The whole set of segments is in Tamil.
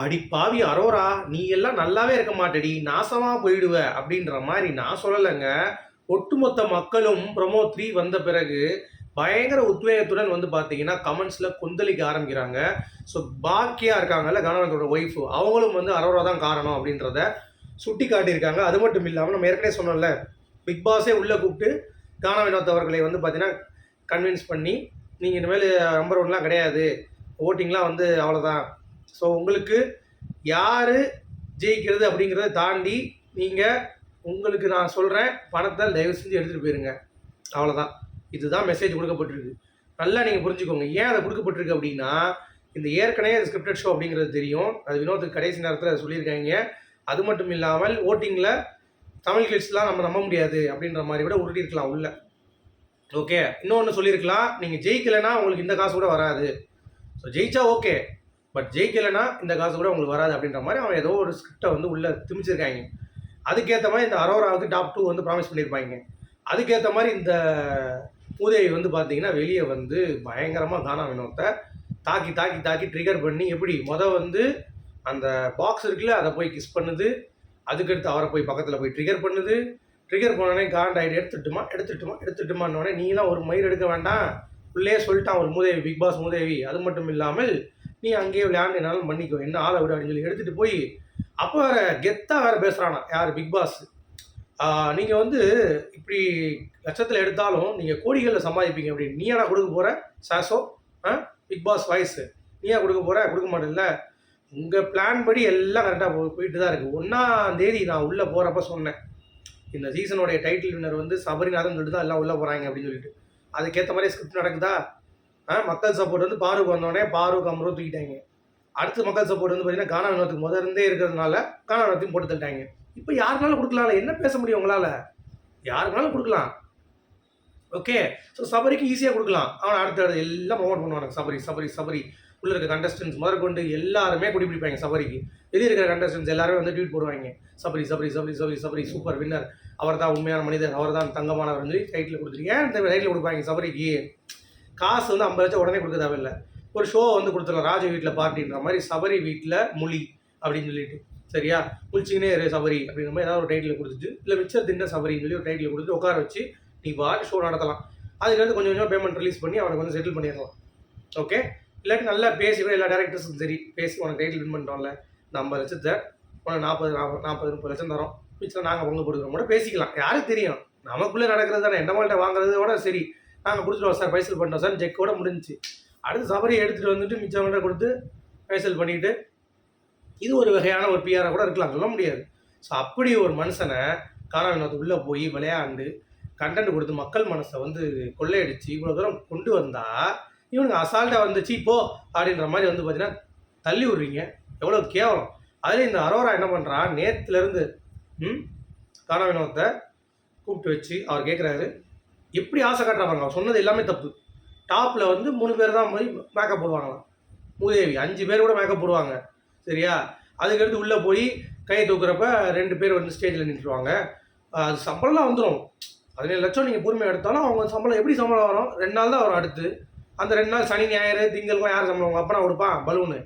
அடி பாவி அரோரா நீ எல்லாம் நல்லாவே இருக்க மாட்டடி நாசமா போயிடுவ அப்படின்ற மாதிரி நான் சொல்லலைங்க. ஒட்டுமொத்த மக்களும் ப்ரொமோ த்ரீ வந்த பிறகு பயங்கர உத்வேகத்துடன் வந்து பார்த்தீங்கன்னா கமெண்ட்ஸில் கொந்தளிக்க ஆரம்பிக்கிறாங்க. ஸோ பாக்கியா இருக்காங்கல்ல கணவனோட ஒய்ஃபு அவங்களும் வந்து அரோரா தான் காரணம் அப்படின்றத சுட்டி காட்டியிருக்காங்க அது மட்டும் இல்லாமல் நம்ம ஏற்கனவே சொன்னோம்ல பிக் பாஸே உள்ளே கூப்பிட்டு கானா வினோத் அவர்களை வந்து பார்த்தீங்கன்னா கன்வின்ஸ் பண்ணி நீங்கள் இனிமேல் நம்பர் ஒன்லாம் கிடையாது ஓட்டிங்லாம் வந்து அவ்வளோதான் ஸோ உங்களுக்கு யார் ஜெயிக்கிறது அப்படிங்கிறத தாண்டி நீங்கள் உங்களுக்கு நான் சொல்கிறேன் பணத்தை தயவு செஞ்சு எடுத்துகிட்டு போயிருங்க. அவ்வளோதான் இதுதான் மெசேஜ் கொடுக்கப்பட்டிருக்கு. நல்லா நீங்கள் புரிஞ்சுக்கோங்க. ஏன் அதை கொடுக்கப்பட்டிருக்கு அப்படின்னா இந்த ஏற்கனவே ஸ்கிரிப்டட் ஷோ அப்படிங்கிறது தெரியும். அது வினோத்துக்கு கடைசி நேரத்தில் சொல்லியிருக்காங்க. அது மட்டும் இல்லாமல் ஓட்டிங்கில் தமிழ் கிட்ஸ்லாம் நம்ம நம்ப முடியாது அப்படின்ற மாதிரி கூட உருட்டிருக்கலாம் உள்ள. ஓகே இன்னொன்று சொல்லியிருக்கலாம். நீங்கள் ஜெயிக்கலைன்னா உங்களுக்கு இந்த காசு கூட வராது. ஸோ ஜெயிச்சா ஓகே பட் ஜெயிக்கலைன்னா இந்த காசு கூட உங்களுக்கு வராது அப்படின்ற மாதிரி அவன் ஏதோ ஒரு ஸ்கிரிப்டை வந்து உள்ளே திமிச்சிருக்காங்க. அதுக்கேற்ற மாதிரி இந்த அரோராவுக்கு டாப் டூ வந்து ப்ராமிஸ் பண்ணியிருப்பாங்க அதுக்கேற்ற மாதிரி இந்த பூதேவி வந்து பார்த்தீங்கன்னா வெளியே வந்து பயங்கரமாக கானா வினோத்தை தாக்கி தாக்கி தாக்கி ட்ரிகர் பண்ணி எப்படி? மொதல் வந்து அந்த பாக்ஸ் இருக்குல்ல அதை போய் கிஸ் பண்ணுது. அதுக்கடுத்து அவரை போய் பக்கத்தில் போய் ட்ரிகர் பண்ணுது. ட்ரிகர் பண்ணோடனே காண்டாயிடு எடுத்துட்டுமா எடுத்துட்டுமா எடுத்துட்டுமான்னொடனே நீலாம் ஒரு மயிர் எடுக்க வேண்டாம். உள்ளே சொல்லிட்டான் ஒரு மூதேவி பிக் பாஸ் மூதேவி. அது மட்டும் இல்லாமல் நீ அங்கேயே விளையாண்டினாலும் பண்ணிக்கோ. என்ன ஆளை விட அப்படின்னு சொல்லி எடுத்துகிட்டு போய் அப்போ வேற கெத்தாக வேற பேசுகிறானா யார்? பிக் பாஸ் நீங்கள் வந்து இப்படி லட்சத்தில் எடுத்தாலும் நீங்கள் கோடிகளில் சம்பாதிப்பீங்க அப்படின்னு. நீயாடா கொடுக்க போகிற சாசோ ஆ? பிக் பாஸ் வாய்ஸு நீயா கொடுக்க போகிற கொடுக்க மாட்டேன்ல. உங்கள் பிளான் படி எல்லாம் கரெக்டாக போ போயிட்டு தான் இருக்குது ஒன்றாம் தேதி நான் உள்ளே போகிறப்ப சொன்னேன். இந்த சீசனுடைய டைட்டில் வின்னர் வந்து சபரிநாதன் சொல்லிட்டு தான் எல்லாம் உள்ளே போகிறாங்க அப்படின்னு சொல்லிட்டு. அதுக்கேற்ற மாதிரி ஸ்கிரிப்ட் நடக்குதா? மக்கள் சப்போர்ட் வந்து பாருக்கு வந்தோடனே பாருக்கு அமரும் தூக்கிட்டாங்க. அடுத்து மக்கள் சப்போர்ட் வந்து பார்த்தீங்கன்னா கானா வினோத்துக்கு இருந்தே இருக்கிறதுனால கானா வினோத்தையும் போட்டு தள்ளிட்டாங்க. இப்போ யாருனாலும் கொடுக்கலாம்ல? என்ன பேச முடியும் உங்களால்? யாருனாலும் கொடுக்கலாம். ஓகே ஸோ சபரிக்கு ஈஸியாக கொடுக்கலாம். அவன் அடுத்த எல்லாம் ப்ரொமோட் பண்ணுவாங்க சபரி சபரி சபரி. உள்ள இருக்க கண்டஸ்டன்ஸ் முதற்கொண்டு எல்லாருமே குடி பிடிப்பாங்க சபரிக்கு. வெளியே இருக்கிற கண்டஸ்டன்ஸ் எல்லாருமே வந்து ட்வீட் போடுவாங்க. சபரி சபரி சபரி சபரி சபரி சூப்பர் வின்னர் அவர் தான் உண்மையான மனிதர் அவர் தான் தங்கமானவர் சொல்லி டைட்டில் கொடுத்துருக்கேன் ஏன் இந்த டைட்டில் கொடுப்பாங்க சபரிக்கு? காசு வந்து ஐம்பது லட்சம் உடனே கொடுக்க தேவையில்லை. ஒரு ஷோ வந்து கொடுத்துடலாம். ராஜ வீட்டில் பார்ட்டின்ற மாதிரி சபரி வீட்டில் மொழி அப்படின்னு சொல்லிட்டு. சரியா? குளிச்சிங்கனே இரு சபரி அப்படின்ற மாதிரி ஏதாவது ஒரு டைட்டில் கொடுத்துட்டு இல்லை மிச்சர் தின்ன சபரின்னு சொல்லி ஒரு டைட்டில் கொடுத்து உட்கார வச்சு நீ பாட்டு ஷோ நடத்தலாம். அதுலேருந்து கொஞ்சம் கொஞ்சம் பேமெண்ட் ரிலீஸ் பண்ணி அவனுக்கு வந்து செட்டில் பண்ணிடலாம். ஓகே இல்லாட்டி நல்லா பேசி கூட எல்லா டேரக்டர்ஸும் சரி. பேசி உனக்கு டைட்டில் வின் பண்ணிட்டோம்ல. நம்ம ஐம்பது லட்சத்தை உனக்கு நாற்பது நாற்பது நாற்பது முப்பது லட்சம் தரோம். மிச்சம் நாங்கள் பங்கு கொடுக்குறோம் கூட பேசிக்கலாம். யாருக்கு தெரியும்? நமக்குள்ளே நடக்கிறது தானே. எண்டமால்கிட்ட வாங்குறதோட சரி. நாங்கள் கொடுத்துருவோம் சார் பைசல் பண்ணிட்டோம் சார். செக்கோட முடிஞ்சுச்சு. அடுத்து சபரி எடுத்துகிட்டு வந்துட்டு மிச்சவங்கள்ட்ட கொடுத்து பைசல் பண்ணிட்டு இது ஒரு வகையான ஒரு பிஆராக கூட இருக்கலாம் சொல்ல முடியாது. ஸோ அப்படி ஒரு மனுஷனை காணா உள்ளே போய் விளையாண்டு கண்டென்ட் கொடுத்து மக்கள் மனசை வந்து கொள்ளையடிச்சு இவ்வளோ தூரம் கொண்டு வந்தால் இவனுங்க அசால்ட்டாக வந்துச்சு போ அப்படின்ற மாதிரி வந்து பார்த்தீங்கன்னா தள்ளி விடுறீங்க. எவ்வளோ கேவலம். அதில் இந்த அரோரா என்ன பண்ணுறான் நேற்றுலேருந்து ம் காணா கூப்பிட்டு வச்சு அவர் கேட்குறாரு எப்படி ஆசை காட்டுறாங்க அவர் சொன்னது எல்லாமே தப்பு. டாப்பில் வந்து மூணு பேர் தான் போய் மேக்கப் போடுவாங்களாம். மூதேவி அஞ்சு பேர் கூட மேக்கப் போடுவாங்க. சரியா? அதுக்கடுத்து உள்ளே போய் கையை தூக்குறப்ப ரெண்டு பேர் வந்து ஸ்டேஜில் நின்றுடுவாங்க அது சம்பளம்லாம் வந்துடும் பதினேழு லட்சம் நீங்கள் பொறுமையாக எடுத்தாலும் அவங்க சம்பளம் எப்படி சம்பளம் வரும்? ரெண்டு நாள் தான் வரும் அடுத்து. அந்த ரெண்டு நாள் சனி ஞாயிறு திங்களுக்கும் யார் சம்பளம்? உங்கள் அப்பா கொடுப்பான் பலூனு.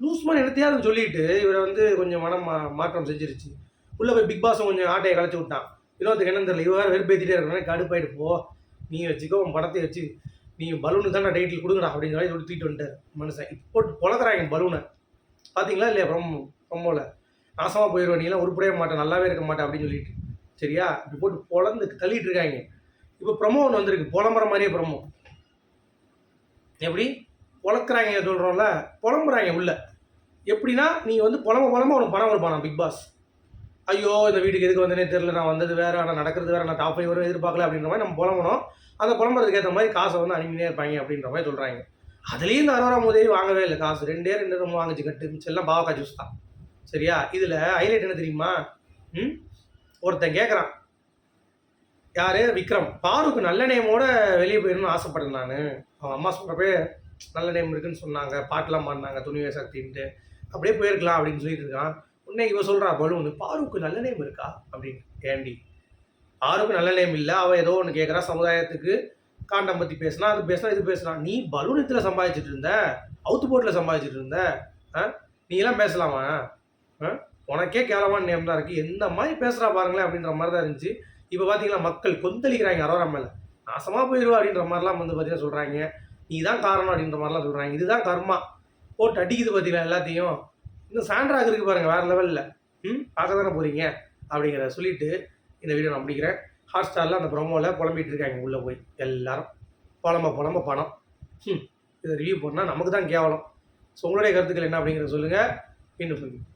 லூஸ் மாதிரி எடுத்தையாவது சொல்லிட்டு இவரை வந்து கொஞ்சம் மனம் மா மாற்றம் செஞ்சிருச்சு. உள்ளே போய் பிக் பாஸும் கொஞ்சம் ஆட்டையை கலைச்சி விட்டான். வினோத்துக்கு என்னன்னு தெரியல இவ வேறு வெறுப்பேற்றிட்டே இருக்கிறனால கடுப்பாயிட்டு போ நீ வச்சுக்கோ உன் படத்தை வச்சு நீ பலூனுக்கு தான் டைட்டில் கொடுங்கடா அப்படின்னு சொல்லி சொல்லி தூக்கிட்டு வந்துட்டார் மனுஷன். இப்போ போட்டு பொழக்கிறாங்க பலூனை பார்த்தீங்களா இல்லையா ரொம்ப ரொம்பல நாசமாக போயிடுவோம் நீலாம் உருப்படவே மாட்டேன் நல்லாவே இருக்க மாட்டேன் அப்படின்னு சொல்லிட்டு. சரியா? இப்படி போட்டு பொழந்து தள்ளிட்டு இருக்காங்க. இப்போ ப்ரொமோ ஒன்று வந்திருக்கு புலம்புற மாதிரியே ப்ரொமோ எப்படி? பொழக்கிறாங்க சொல்கிறோம்ல புலம்புறாங்க உள்ள. எப்படின்னா நீ வந்து புலம்ப புலம்ப உனக்கு பணம் கொடுப்பானா பிக் பாஸ் ஐயோ இந்த வீட்டுக்கு எதுக்கு வந்தனே தெரில நான் வந்தது வேறு ஆனால் நடக்கிறது வேறு நான் டாப் ஃபைவ் வரும் எதிர்பார்க்கல அப்படின்ற மாதிரி நம்ம புலம்பணும் அந்த புலம்புறதுக்கு ஏற்ற மாதிரி காசை வந்து அனுப்பினே இருப்பாங்க அப்படின்ற மாதிரி சொல்கிறாங்க அதுலேயும் இந்த அரோரா உதவி வாங்கவே இல்லை. காசு ரெண்டே ரெண்டு ரொம்ப வாங்கிச்சு கட்டு மிச்சம் ஜூஸ் தான். சரியா? இதில் ஹைலைட் என்ன தெரியுமா? ம்? ஒருத்தன் கேட்குறான் யார்? விக்ரம். பாருக்கு நல்ல நேமோட வெளியே போயிடணும்னு ஆசைப்பட்டேன் நான். அவன் அம்மா சொல்கிறப்பே நல்ல நேம் இருக்குன்னு சொன்னாங்க. பாட்டெலாம் பாடினாங்க துணிவே சக்தின்ட்டு. அப்படியே போயிருக்கலாம் அப்படின்னு சொல்லிட்டு இருக்கான். உடனே இவ சொல்கிறா பலூன் பாருக்கு நல்ல நேம் இருக்கா? அப்படின்னு ஏண்டி பாருக்கு நல்ல நேம் இல்லை அவன் ஏதோ ஒன்று கேட்குறா சமுதாயத்துக்கு காண்டம் பற்றி பேசினா அது பேசினா இது பேசுகிறான் நீ பலூனத்தில் சம்பாதிச்சிட்டு இருந்த? அவுத்து போட்டில் சம்பாதிச்சிட்டு இருந்த? ஆ? நீ எல்லாம் பேசலாமா? ஆ? உனக்கே கேவலமான நேம் தான் இருக்குது எந்த மாதிரி பேசுகிறா பாருங்களேன் அப்படின்ற மாதிரி தான் இருந்துச்சு. இப்போ பார்த்தீங்கன்னா மக்கள் கொந்தளிக்கிறாங்க அரோரா மேலே. நாசமாக போயிடுவா அப்படின்ற மாதிரிலாம் வந்து பார்த்தீங்கன்னா சொல்கிறாங்க நீ தான் காரணம் அப்படின்ற மாதிரிலாம் சொல்கிறாங்க இதுதான் கர்மா. போட்டு அடிக்குது பார்த்தீங்களா எல்லாத்தையும். இந்த சாண்ட்ராக் இருக்கு பாருங்க வேறு லெவலில் ம் பார்க்க தானே போகிறீங்க அப்படிங்கிறத சொல்லிட்டு இந்த வீடியோ நான் முடிக்கிறேன். ஹாட் ஸ்டாரில் அந்த ப்ரோமோவில் புலம்பிகிட்டு இருக்காங்க உள்ளே போய் எல்லாரும். புலம்ப புலம்ப பணம். ம் இதை ரிவ்யூ பண்ணால் நமக்கு தான் கேவலம். ஸோ உங்களுடைய கருத்துக்கள் என்ன அப்படிங்கிறத சொல்லுங்கள் மீண்டும் சொல்லுங்கள்